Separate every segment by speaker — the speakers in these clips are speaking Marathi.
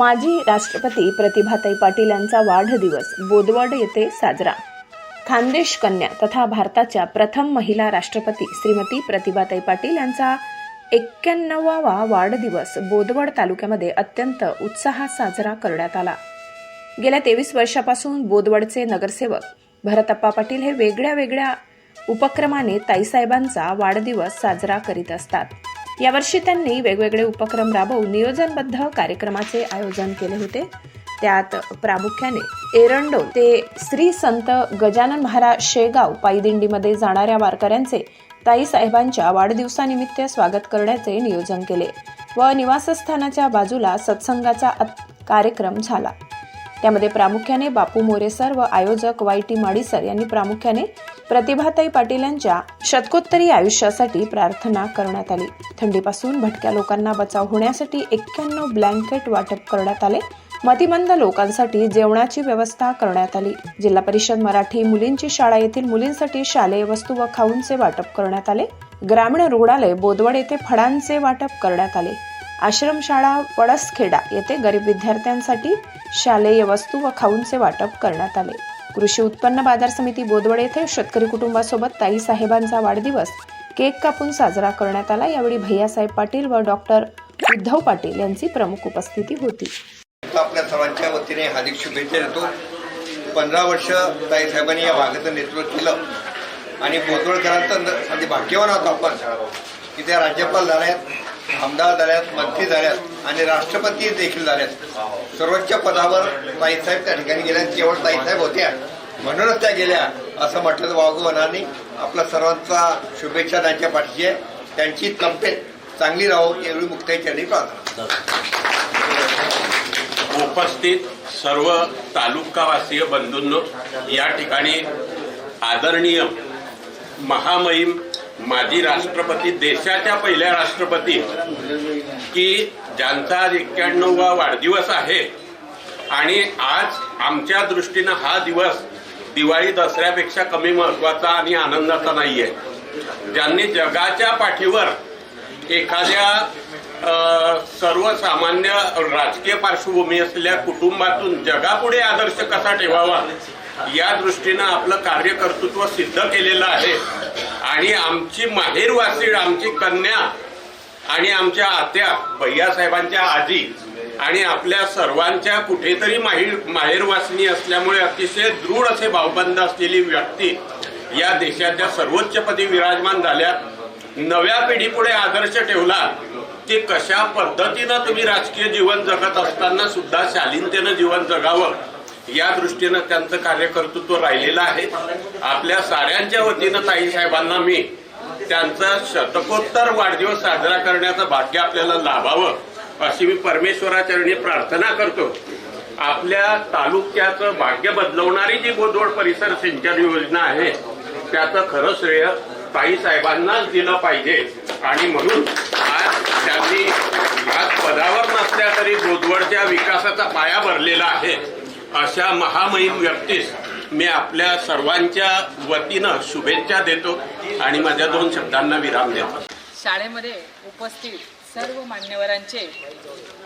Speaker 1: माजी राष्ट्रपती प्रतिभाताई पाटील यांचा वाढदिवस बोदवड येथे साजरा. खानदेश कन्या तथा भारताच्या प्रथम महिला राष्ट्रपती श्रीमती प्रतिभाताई पाटील यांचा एक्क्याण्णवावा वाढदिवस बोदवड तालुक्यामध्ये अत्यंत उत्साहात साजरा करण्यात आला. गेल्या तेवीस वर्षापासून बोदवडचे नगरसेवक भरतप्पा पाटील हे वेगळ्या वेगळ्या उपक्रमाने ताईसाहेबांचा वाढदिवस साजरा करीत असतात. यावर्षी त्यांनी वेगवेगळे उपक्रम राबवून नियोजनबद्ध कार्यक्रमाचे आयोजन केले होते. त्यात प्रामुख्याने एरंडो ते श्री संत गजानन महाराज शेगाव पायदिंडीमध्ये जाणाऱ्या वारकऱ्यांचे ताईसाहेबांच्या वाढदिवसानिमित्त स्वागत करण्याचे नियोजन केले व निवासस्थानाच्या बाजूला सत्संगाचा कार्यक्रम झाला. त्यामध्ये प्रामुख्याने बापू मोरेसर व आयोजक वाय टी माडीसर यांनी प्रामुख्याने प्रतिभाताई पाटील यांच्या शतकोत्तरी आयुष्यासाठी प्रार्थना करण्यात आली. थंडीपासून भटक्या लोकांना बचाव होण्यासाठी एक्क्याण्णव ब्लँकेट वाटप करण्यात आले. मतिमंद लोकांसाठी जेवणाची व्यवस्था करण्यात आली. जिल्हा परिषद मराठी मुलींची शाळा येथील मुलींसाठी शालेय वस्तू व खाऊंचे वाटप करण्यात आले. ग्रामीण रुग्णालय बोदवड येथे फळांचे वाटप करण्यात आले. आश्रमशाळा वडसखेडा येथे गरीब विद्यार्थ्यांसाठी शालेय वस्तू व खाऊंचे वाटप करण्यात आले. कृषी उत्पन्न बाजार समिती बोदवड येथे शेतकरी कुटुंबासोबत ताई साहेबांचा वाढदिवस. केक कापून साजरा करण्यात आला. यावेळी भैयासाहेब पाटील व डॉक्टर उद्धव पाटील यांची प्रमुख उपस्थिती होती.
Speaker 2: आपल्या सर्वांच्या वतीने हार्दिक शुभेच्छा देतो. पंधरा वर्ष ताईसाहेबांनी या भागाचं नेतृत्व केलं. आणि बोदवडकरांचं भाग्यवान होतो आपण. की त्या राज्यपाल झाल्यात आमदार झाल्यात मंत्री झाल्यात आणि राष्ट्रपती देखील झाल्यात सर्वोच्च पदावर ताईसाहेब त्या ठिकाणी गेल्या. केवळ ताईसाहेब होत्या. म्हणूनच त्या गेल्या असं म्हटलं तर वावगं आपल्या सर्वांचा शुभेच्छा त्यांच्या पाठीशी आहे. त्यांची तब्येत चांगली राहो एवढी मुक्ताई प्रार्थना.
Speaker 3: उपस्थित सर्व तालुकावासीय बंधूंनो या ठिकाणी आदरणीय महामहिम माजी राष्ट्रपती देशाच्या पहिल्या राष्ट्रपती की ज्यांचा आज एक्क्याण्णववा वाढदिवस आहे. आणि आज आमच्या दृष्टीनं हा दिवस दिवाळी दसऱ्यापेक्षा कमी महत्त्वाचा आणि आनंदाचा नाहीये. ज्यांनी जगाच्या पाठीवर एखाद्या सर्वसामान्य राजकीय पार्श्वभूमी असलेल्या कुटुंबातून जगापुढे आदर्श कसा ठेवावा या दृष्टीनं आपलं कार्यकर्तृत्व सिद्ध केलेलं आहे. आणि आमची माहेरवासी आमची कन्या आणि आमच्या आत्या भैयासाहेबांच्या आजी आणि आपल्या सर्वांच्या कुठेतरी माहीर माहेरवासिनी असल्यामुळे अतिशय दृढ असे भावबंद असलेली व्यक्ती या देशाच्या सर्वोच्चपदी विराजमान झाल्या. नव्या पिढीपुढे आदर्श ठेवला की कशा पद्धतीनं तुम्ही राजकीय जीवन जगत असताना सुद्धा शालीनतेनं जीवन जगावं? या दृष्टीनं त्यांचं कार्यकर्तृत्व राहिलेलं आहे. आपल्या साऱ्यांच्या वतीनं ताई साहेबांना मी त्यांचा शतकोत्तर वाढदिवस साजरा करण्याचं भाग्य आपल्याला लाभावं अशी मी परमेश्वराचरणी प्रार्थना करतो. आपल्या तालुक्याचं भाग्य बदलवणारी जी बोदवड परिसर सिंचन योजना आहे त्याचं खरं श्रेय ताई साहेबांनाच दिलं पाहिजे. आणि म्हणून आज त्यांनी आज पदावर नसल्या तरी बोदवडच्या विकासाचा पाया भरलेला आहे. अशा महामहिम व्यक्तीस मी आपल्या सर्वांच्या वतीनं शुभेच्छा देतो आणि माझ्या दोन शब्दांना विराम देतो.
Speaker 4: शाळेमध्ये उपस्थित सर्व मान्यवरांचे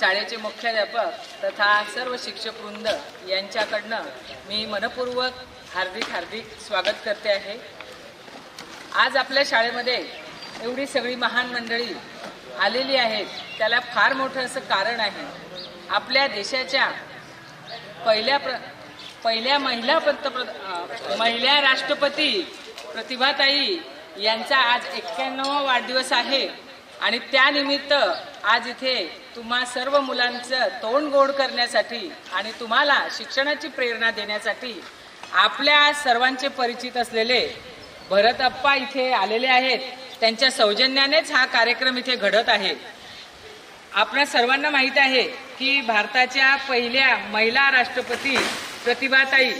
Speaker 4: शाळेचे मुख्याध्यापक तथा सर्व शिक्षक वृंद यांच्याकडनं मी मनपूर्वक हार्दिक हार्दिक स्वागत करते आहे. आज आपल्या शाळेमध्ये एवढी सगळी महान मंडळी आलेली आहेत त्याला फार मोठं असं कारण आहे. आपल्या देशाच्या पहिल्या प्र पहिल्या महिला पंतप्रधान महिला राष्ट्रपती प्रतिभाताई यांचा आज एक्क्याण्णवा वाढदिवस आहे. आणि त्यानिमित्त आज इथे तुम्हा सर्व मुलांचं तोंड गोड करण्यासाठी आणि तुम्हाला शिक्षणाची प्रेरणा देण्यासाठी आपल्या सर्वांचे परिचित असलेले भरतअप्पा इथे आलेले आहेत. त्यांच्या सौजन्यानेच हा कार्यक्रम इथे घडत आहे. आपल्या सर्वांना माहीत आहे की भारताच्या पहिल्या महिला राष्ट्रपती प्रतिभाताई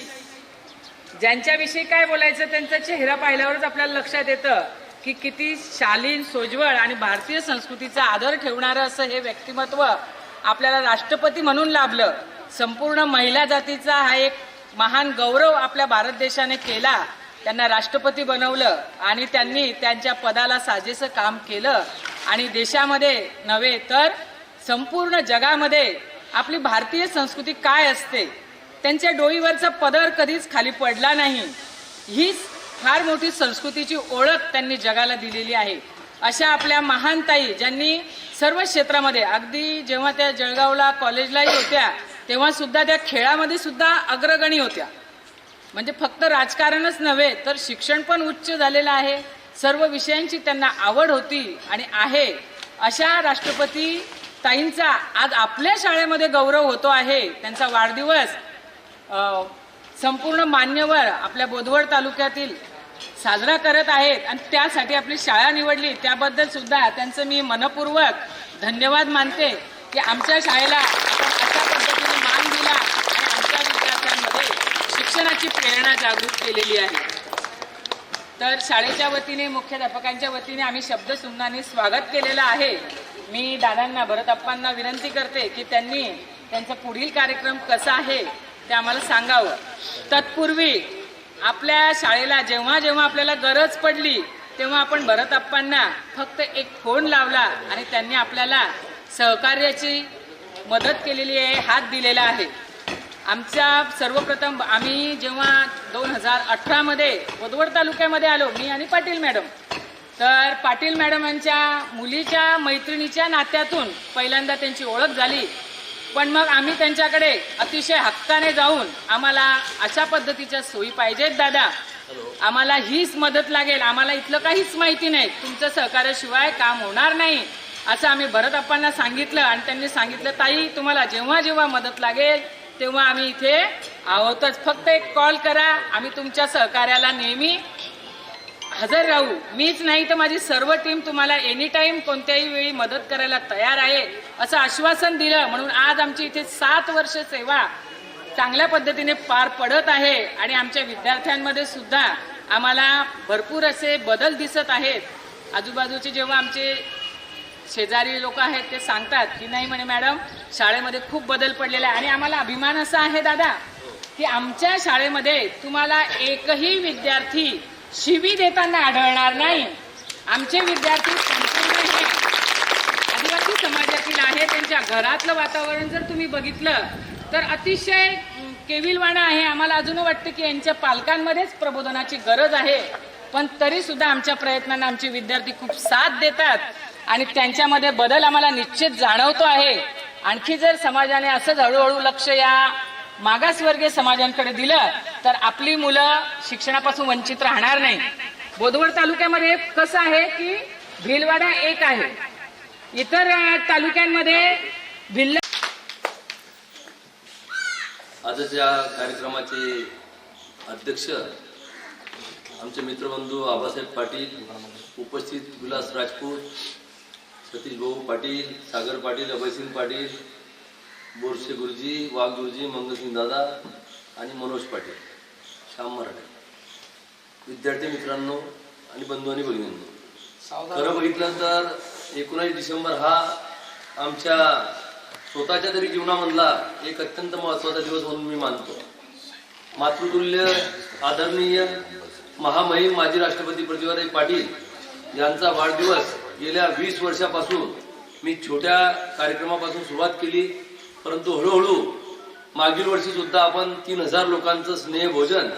Speaker 4: ज्यांच्याविषयी काय बोलायचं त्यांचा चेहरा पाहिल्यावरच आपल्याला लक्षात येतं की किती शालीन सोज्वळ आणि भारतीय संस्कृतीचा आदर ठेवणारं असं हे व्यक्तिमत्व आपल्याला राष्ट्रपती म्हणून लाभलं. संपूर्ण महिला जातीचा हा एक महान गौरव आपल्या भारत देशाने केला त्यांना राष्ट्रपती बनवलं आणि त्यांनी त्यांच्या पदाला साजेसं काम केलं. आणि देशामध्ये नव्हे तर संपूर्ण जगामध्ये आपली भारतीय संस्कृती काय असते त्यांच्या डोईवरचा पदर कधीच खाली पडला नाही. हीच फार मोठी संस्कृतीची ओळख त्यांनी जगाला दिलेली आहे. अशा आपल्या महान ताई ज्यांनी सर्व क्षेत्रामध्ये अगदी जेव्हा त्या जळगावला कॉलेजलाही होत्या तेव्हा सुद्धा त्या खेळामध्ये सुद्धा अग्रगणी होत्या. म्हणजे फक्त राजकारणच नव्हे तर शिक्षण पण उच्च झालेलं आहे. सर्व विषयांची त्यांना आवड होती आणि आहे. अशा राष्ट्रपती ताईंचा आज आपल्या शाळेमध्ये गौरव होतो आहे. त्यांचा वाढदिवस संपूर्ण मान्यवर आपल्या बोदवड तालुक्यातील साजरा करत आहेत आणि त्यासाठी आपली शाळा निवडली. त्याबद्दल सुद्धा त्यांचं मी मनपूर्वक धन्यवाद मानते की आमच्या शाळेला अशा पद्धतीने मान दिला आणि आमच्या विद्यार्थ्यांमध्ये शिक्षणाची प्रेरणा जागृत केलेली आहे. तर शाळेच्या वतीने मुख्याध्यापकांच्या वतीने आम्ही शब्दसुमनाने स्वागत केलेलं आहे. मी दादांना भरतप्पांना विनंती करते की त्यांनी त्यांचा पुढील कार्यक्रम कसा आहे ते आम्हाला सांगावं. तत्पूर्वी आपल्या शाळेला जेव्हा जेव्हा आपल्याला गरज पडली तेव्हा आपण भरतप्पांना फक्त एक फोन लावला आणि त्यांनी आपल्याला सहकार्याची मदत केलेली आहे हात दिलेला आहे. आमच्या सर्वप्रथम आम्ही जेव्हा दोन हजार अठरामध्ये वदवड तालुक्यामध्ये आलो मी आणि पाटील मॅडम तर पाटील मॅडमांच्या मुलीच्या मैत्रिणीच्या नात्यातून पहिल्यांदा त्यांची ओळख झाली. पण मग आम्ही त्यांच्याकडे अतिशय हक्काने जाऊन आम्हाला अशा पद्धतीच्या सोयी पाहिजेत दादा. आम्हाला हीच मदत लागेल. आम्हाला इथलं काहीच माहिती नाही. तुमचं सहकार्याशिवाय काम होणार नाही. असं आम्ही भरत अप्पांना सांगितलं आणि त्यांनी सांगितलं ताई तुम्हाला जेव्हा जेव्हा मदत लागेल तेव्हा आम्ही इथे आहोतच. फक्त एक कॉल करा. आम्ही तुमच्या सहकार्याला नेहमी हजर राहू. मीच नाही तर माझी सर्व टीम तुम्हाला एनी टाईम कोणत्याही वेळी मदत करायला तयार आहे असं आश्वासन दिलं. म्हणून आज आमची इथे सात वर्ष सेवा चांगल्या पद्धतीने पार पडत आहे. आणि आमच्या विद्यार्थ्यांमध्ये सुद्धा आम्हाला भरपूर असे बदल दिसत आहेत. आजूबाजूचे जेव्हा आमचे शेजारी लोक आहेत ते सांगतात की नाही म्हणे मॅडम शाळेमध्ये खूप बदल पडलेला आहे. आणि आम्हाला अभिमान असा आहे दादा की आमच्या शाळेमध्ये तुम्हाला एकही विद्यार्थी शिवी देताना आढळणार नाही. आमचे विद्यार्थी संपूर्ण हे आदिवासी समाजातील आहे त्यांच्या घरातलं वातावरण जर तुम्ही बघितलं तर अतिशय केविलवाणा आहे. आम्हाला अजून वाटतं की यांच्या पालकांमध्येच प्रबोधनाची गरज आहे. पण तरी सुद्धा आमच्या प्रयत्नांना आमचे विद्यार्थी खूप साथ देतात आणि त्यांच्यामध्ये बदल आम्हाला निश्चित जाणवतो आहे. आणखी जर समाजाने असंच हळूहळू लक्ष या मागासवर्गीय समाजांकडे दिलं तर आपली मुलं शिक्षणापासून वंचित राहणार नाही. बोदवड तालुक्यामध्ये कसं आहे की भिलवाडा एक आहे. इतर तालुक्यांमध्ये भिल्ल
Speaker 5: आजच्या कार्यक्रमाचे अध्यक्ष आमचे मित्रबंधू आबासाहेब पाटील उपस्थित विलास राजपूत सतीश भाऊ पाटील सागर पाटील अभयसिंग पाटील बोरसे गुरुजी वाघ गुरुजी मंगलसिंग दादा आणि मनोज पाटील. श्याम मराठे. विद्यार्थी मित्रांनो आणि बंधू आणि भगिनींनो खरं बघितलं तर एकोणावीस डिसेंबर हा आमच्या स्वतःच्या तरी जीवनामधला एक अत्यंत महत्त्वाचा दिवस म्हणून मी मानतो. मातृतुल्य आदरणीय महामहिम माजी राष्ट्रपती प्रतिभाताई पाटील यांचा वाढदिवस गेल्या वीस वर्षापासून मी छोट्या कार्यक्रमापासून सुरुवात केली. परंतु हळूहळू मागील वर्षी सुद्धा आपण तीन हजार लोकांचं स्नेहभोजन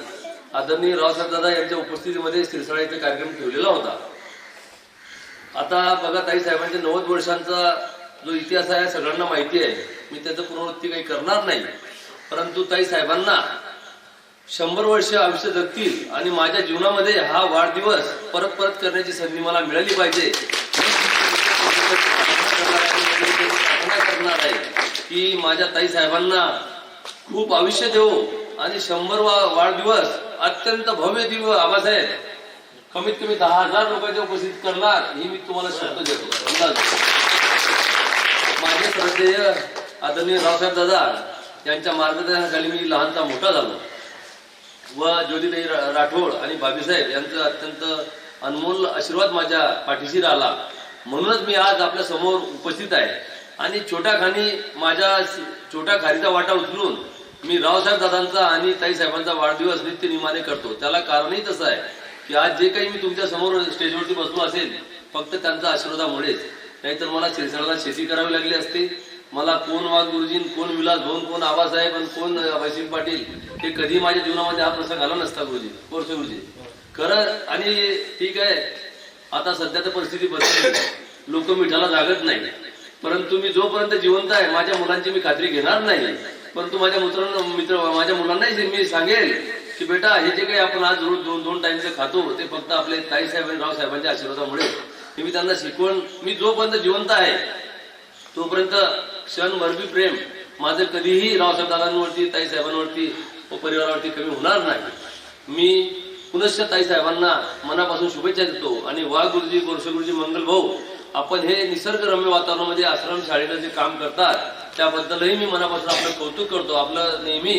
Speaker 5: आदरणीय रावसाहेब दादा यांच्या उपस्थितीमध्ये सिरसाळा इथे कार्यक्रम ठेवलेला होता. आता बघा ताई साहेबांच्या नव्वद वर्षांचा जो इतिहास आहे सगळ्यांना माहिती आहे. मी त्याचं पुनरावृत्ती काही करणार नाही. परंतु ताई साहेबांना शंभर वर्ष आयुष्य जगतील आणि माझ्या जीवनामध्ये हा वाढदिवस परत परत करण्याची संधी मला मिळाली पाहिजे. करणार आहे. की माझ्या ताई साहेबांना खूप आयुष्य देऊ आणि शंभर वाढदिवस अत्यंत भव्य दिव आबासाहेब. कमीत कमी दहा हजार लोकांच्या उपस्थित करणार ही मी तुम्हाला शब्द देतो. माझे श्रद्धेय आदरणीय रावसाहेब दादा यांच्या मार्गदर्शनाखाली मी लहानचा मोठा झालो. व ज्योतिताई राठोड आणि बाबीसाहेब यांचा अत्यंत अनमोल आशीर्वाद माझ्या पाठीशी राहिला. म्हणूनच मी आज आपल्यासमोर उपस्थित आहे. आणि छोट्या खाणी माझ्या छोटा छोट्या खारीचा वाटा उचलून मी रावसाहेब दादांचा आणि ताई साहेबांचा वाढदिवस नित्य निमाने करतो. त्याला कारणही तसं आहे की आज जे काही मी तुमच्यासमोर स्टेजवरती बसलो असेल फक्त त्यांचा आशीर्वादामुळेच. नाहीतर मला शिरसाळला शेती करावी लागली असते. मला कोण वाघ गुरुजी कोण विलास भवन कोण आबासाहेब आणि कोण वैसिंग पाटील हे कधी माझ्या जीवनामध्ये हा प्रसंग आला नसता गुरुजी कोरसे गुरुजी. खरं आणि ठीक आहे आता सध्या तर परिस्थिती बदलली. लोक मिठाला जागत नाही परंतु मी जोपर्यंत जिवंत आहे माझ्या मुलांची मी खात्री घेणार नाही. परंतु माझ्या मित्रांना मित्र माझ्या मुलांनाही मी सांगेल की बेटा हे जे काही आपण आज रोज दोन दोन टाइमचे खातो ते फक्त आपले ताई साहेब आणि रावसाहेबांच्या आशीर्वादामुळे. हे मी त्यांना शिकवण मी जोपर्यंत जिवंत आहे तोपर्यंत क्षणभरबी प्रेम माझं कधीही रावसाहेब दादांवरती ताई साहेबांवरती व परिवारावरती कमी होणार नाही. मी पुनश्च ताई साहेबांना मनापासून शुभेच्छा देतो आणि वाघ गुरुजी गोरसे गुरुजी मंगल भाऊ आपण हे निसर्गरम्य वातावरणामध्ये आश्रमशाळेनं जे काम करतात त्याबद्दलही मी मनापासून आपलं कौतुक करतो. आपलं नेहमी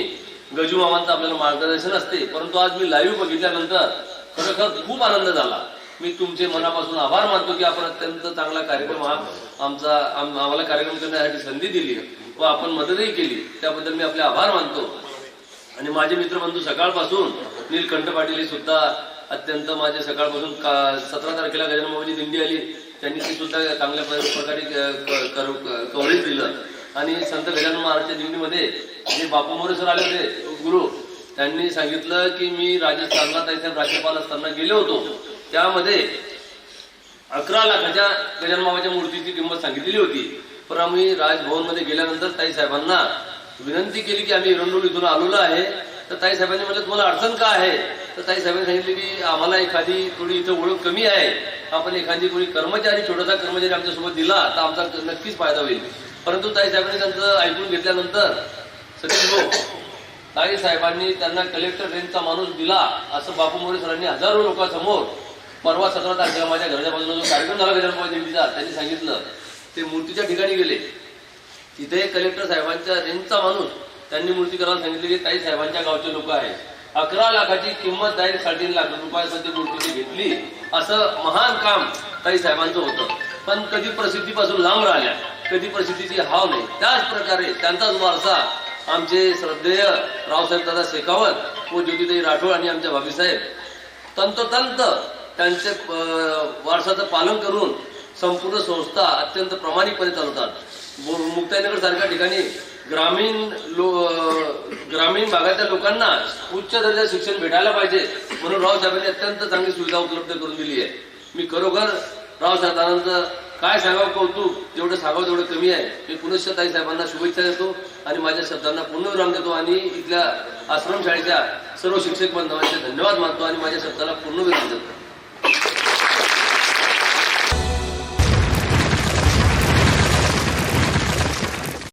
Speaker 5: गजू मामांचं आपल्याला मार्गदर्शन असते. परंतु आज मी लाईव्ह बघितल्यानंतर खरोखर खूप आनंद झाला. मी तुमचे मनापासून आभार मानतो की आपण अत्यंत चांगला कार्यक्रम हा आमचा आम्हाला कार्यक्रम करण्यासाठी संधी दिली व आपण मदतही केली. त्याबद्दल मी आपले आभार मानतो. आणि माझे मित्रबंधू सकाळपासून नीलकंठ पाटील सुद्धा अत्यंत माझे सकाळपासून सतरा तारखेला गजानबाबाची दिंडी आली. त्यांनी ती सुद्धा चांगल्या प्रकारे क- दिलं आणि संत गजानन महाराजच्या दिंडीमध्ये जे बापू मोरे सर आले होते गुरु त्यांनी सांगितलं की मी राजस्थानला त्यांच्या राज्यपाल असताना गेलो होतो. त्यामध्ये अकरा लाखाच्या गजानन बाबाच्या मूर्तीची किंमत सांगितलेली होती. पण आम्ही राजभवनमध्ये गेल्यानंतर ताई साहेबांना विनंती केली की आम्ही एरंडोल इथून आलेलो आहे. तर ताई साहेबांनी म्हटलं तुम्हाला अडचण का आहे? तर ताई साहेबांनी सांगितले की आम्हाला एखादी थोडी इथं ओळख कमी आहे. आपण एखादी कोणी कर्मचारी छोटासा कर्मचारी आमच्यासोबत दिला तर आमचा नक्कीच फायदा होईल. परंतु ताई साहेबांनी त्यांचं ऐकून घेतल्यानंतर सचिन भाऊ ताई साहेबांनी त्यांना कलेक्टर रेंजचा माणूस दिला असं बापू मोरे सरांनी हजारो लोकांसमोर परवा सतरा तारखेला माझ्या घराच्या बाजूला जो कार्यक्रम झाला गजानबाबा दिंडीचा त्यांनी सांगितलं ते मूर्तीच्या ठिकाणी गेले. तिथे कलेक्टर साहेबांच्या रेंजचा माणूस त्यांनी मूर्ती करायला सांगितले की ताई साहेबांच्या गावचे लोक आहेत. अकरा लाखाची किंमत डायरेक्ट साडेतीन लाख रुपयासाठी मूर्ती घेतली. असं महान काम ताई साहेबांचं होतं. पण कधी प्रसिद्धीपासून लांब राहिल्या कधी प्रसिद्धीची हाव नाही. त्याच प्रकारे त्यांचाच वारसा आमचे श्रद्धेय रावसाहेब दादा शेखावत व ज्योतिताई राठोड आणि आमच्या भाभीसाहेब तंतोतंत त्यांचे वारसाचं पालन करून संपूर्ण संस्था अत्यंत प्रामाणिकपणे चालवतात. मु- मुक्ताईनगर सारख्या ठिकाणी ग्रामीण लो ग्रामीण भागातल्या लोकांना उच्च दर्जा शिक्षण भेटायला पाहिजे. म्हणून रावसाहेबांनी अत्यंत चांगली सुविधा उपलब्ध करून दिली आहे. मी खरोखर रावसाहेबांचं काय सांगावं कौतुक जेवढं सांगावं तेवढं कमी आहे. मी पुनश्च ताई साहेबांना शुभेच्छा देतो आणि माझ्या शब्दांना पूर्णविराम देतो आणि इथल्या आश्रमशाळेच्या सर्व शिक्षक बांधवांचे धन्यवाद मानतो आणि माझ्या शब्दाला पूर्णविराम देतो.